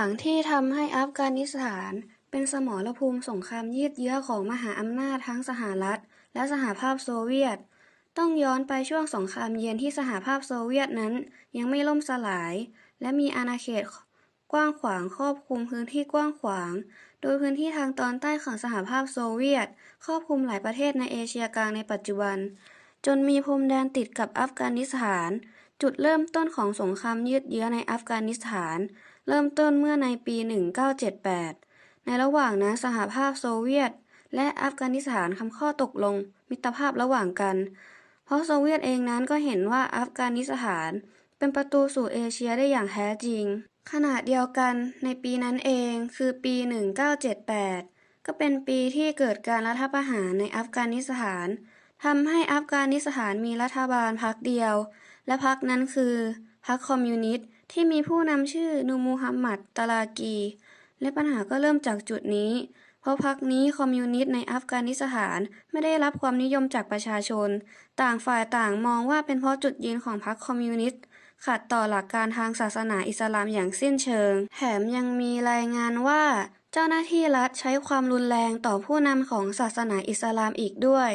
อย่างที่ทำให้อัฟกานิสถาน เป็นสมรภูมิสงครามยืดเยื้อของมหาอำนาจทั้งสหรัฐ และสหภาพโซเวียต ต้องย้อนไปช่วงสงครามเย็นที่สหภาพโซเวียตนั้น ยังไม่ล่มสลาย และมีอาณาเขตกว้างขวางครอบคลุมพื้นที่กว้างขวาง โดยพื้นที่ทางตอนใต้ของสหภาพโซเวียต ครอบคลุมหลายประเทศในเอเชียกลางในปัจจุบัน จนมีพรมแดนติดกับอัฟกานิสถาน จุดเริ่มต้นของสงครามยืดเยื้อในอัฟกานิสถาน เริ่มต้นเมื่อในปี 1978 ในระหว่างนั้นสหภาพโซเวียต และอัฟกานิสถานทำข้อตกลงมิตรภาพระหว่างกัน เพราะโซเวียตเองนั้นก็เห็นว่าอัฟกานิสถานเป็นประตูสู่เอเชียได้อย่างแท้จริง ขณะเดียวกันในปีนั้นเองคือปี 1978 ก็เป็นปีที่เกิดการรัฐประหารในอัฟกานิสถานทำให้อัฟกานิสถานมีรัฐบาลพรรคเดียว และพรรคนั้นคือพรรคคอมมิวนิสต์ ที่มีผู้นำชื่อนูมูฮัมหมัดตาลากี และปัญหาก็เริ่มจากจุดนี้ เพราะพรรคนี้คอมมิวนิสต์ในอัฟกานิสถานไม่ได้รับความนิยมจากประชาชน ต่างฝ่ายต่างมองว่าเป็นเพราะจุดยืนของพรรคคอมมิวนิสต์ขัดต่อหลักการทางศาสนาอิสลามอย่างสิ้นเชิง แถมยังมีรายงานว่า เจ้าหน้าที่รัฐใช้ความรุนแรงต่อผู้นำของศาสนาอิสลามอีกด้วย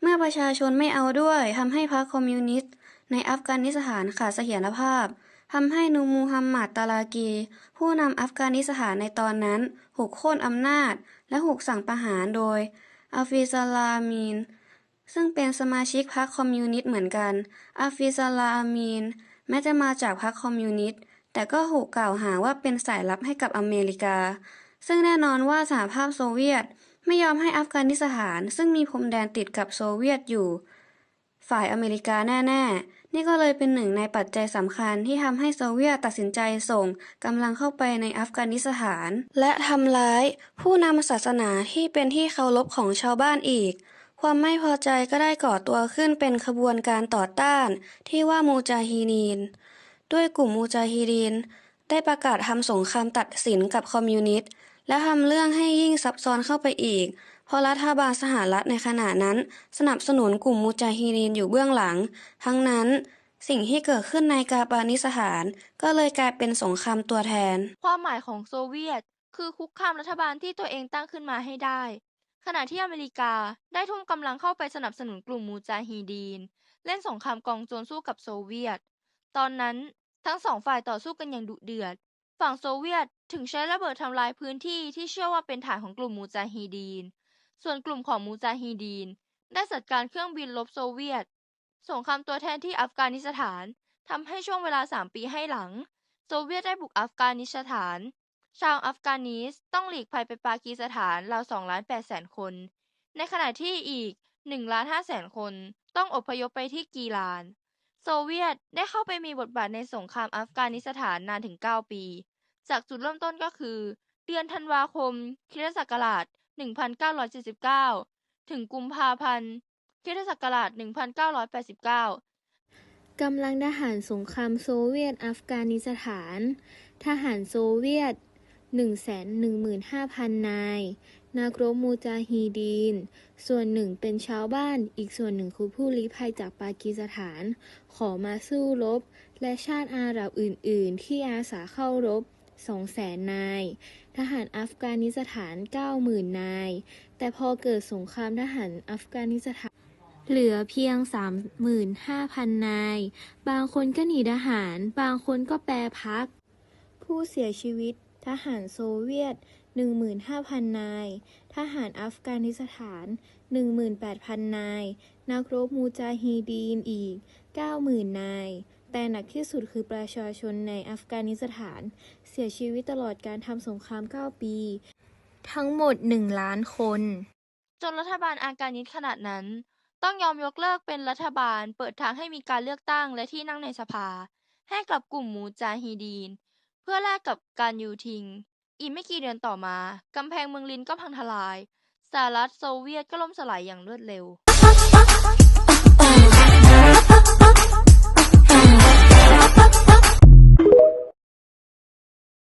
เมื่อประชาชนไม่เอาด้วยทำให้พรรคคอมมิวนิสต์ในอัฟกานิสถานขาดเสถียรภาพ ทำให้นูมูฮัมหมัดตาลากี ผู้นำอัฟกานิสถานในตอนนั้นถูกโค่นอำนาจ และถูกสั่งประหารโดยอาฟิซาลาอามีน ซึ่งเป็นสมาชิกพรรคคอมมิวนิสต์เหมือนกันอาฟิซาลาอามีน แม้จะมาจากพรรคคอมมิวนิสต์แต่ก็ถูกกล่าวหาว่าเป็นสายลับให้กับอเมริกา ซึ่งแน่นอนว่าสหภาพโซเวียตไม่ยอมให้อัฟกานิสถาน ซึ่งมีพรมแดนติดกับโซเวียตอยู่ ฝ่ายอเมริกาแน่ ๆ นี่ก็เลยเป็นหนึ่งในปัจจัยสำคัญที่ทำให้โซเวียตตัดสินใจส่งกำลังเข้าไปในอัฟกานิสถาน และทำร้ายผู้นำศาสนาที่เป็นที่เคารพของชาวบ้านอีก ความไม่พอใจก็ได้ก่อตัวขึ้นเป็นขบวนการต่อต้าน ที่ว่ามูจาฮีดีน ด้วยกลุ่มมูจาฮีดีนได้ประกาศทำสงครามตัดสินกับคอมมิวนิสต์และทำเรื่องให้ยิ่งซับซ้อนเข้าไปอีก ราะรัฐบาลสหรัฐในขณะนั้น สนับสนุนกลุ่มมูจาฮีดีนอยู่เบื้องหลัง ทั้งนั้นสิ่งที่เกิดขึ้นในกาบานิสถาน ก็เลยกลายเป็นสงครามตัวแทน ความหมายของโซเวียต คือคุกคามรัฐบาลที่ตัวเองตั้งขึ้นมาให้ได้ ขณะที่อเมริกาได้ทุ่มกำลังเข้าไปสนับสนุนกลุ่มมูจาฮีดีน เล่นสงครามกองโจรสู้กับโซเวียต ตอนนั้นทั้งสองฝ่ายต่อสู้กันอย่างดุเดือด ฝั่งโซเวียตถึงใช้ระเบิดทำลายพื้นที่ที่เชื่อว่าเป็นฐานของกลุ่มมูจาฮีดีน ส่วนกลุ่มของมูจาฮีดีน ได้จัดการเครื่องบินรบโซเวียต สงครามตัวแทนที่อัฟกานิสถานทำให้ช่วงเวลา 3 ปีให้หลัง โซเวียตได้บุกอัฟกานิสถาน ชาวอัฟกานิสต้องหลีกภัยไปปากีสถานราว2ล้าน8แสนคน ในขณะที่อีก1ล้าน5แสนคนต้องอพยพไปที่กีราน โซเวียตได้เข้าไปมีบทบาทในสงครามอัฟกานิสถานนานถึง 9 ปี จากจุดเริ่มต้นก็คือ เดือนธันวาคมคริสตศักราช 1979 ถึงกุมภาพันธ์คิศักราช1989 กำลังทหารสงครามโซเวียตอัฟกานิสถาน ทหารโซเวียต 115,000 นาย นักรบมูจาฮีดีน ส่วนหนึ่งเป็นชาวบ้าน อีกส่วนหนึ่งคือผู้ลี้ภัยจากปากีสถาน ขอมาสู้รบ และชาติอาหรับอื่น ๆ ที่อาสาเข้ารบ 200,000 นาย ทหารอัฟกานิสถาน 90,000 นาย แต่พอเกิดสงครามทหารอัฟกานิสถาน เหลือเพียง 35,000 นาย บางคนก็หนีทหาร บางคนก็แปรพัก ผู้เสียชีวิต ทหารโซเวียต 15,000 นาย ทหารอัฟกานิสถาน 18,000 นาย นักรบมูจาฮีดีนอีก 90,000 นาย แต่หนักที่สุดคือประชาชนในอัฟกานิสถาน เสียชีวิตตลอดการทำสงคราม 9 ปี ทั้งหมด 1 ล้านคน จนรัฐบาลอาการนิดขนาดนั้น ต้องยอมยกเลิกเป็นรัฐบาล เปิดทางให้มีการเลือกตั้งและที่นั่งในสภา ให้กับกลุ่มมูจาฮีดีน เพื่อแลกกับการยูทิง อีกไม่กี่เดือนต่อมากำแพงเมืองลินก็พังทลายสหรัฐโซเวียตก็ล่มสลายอย่างรวดเร็ว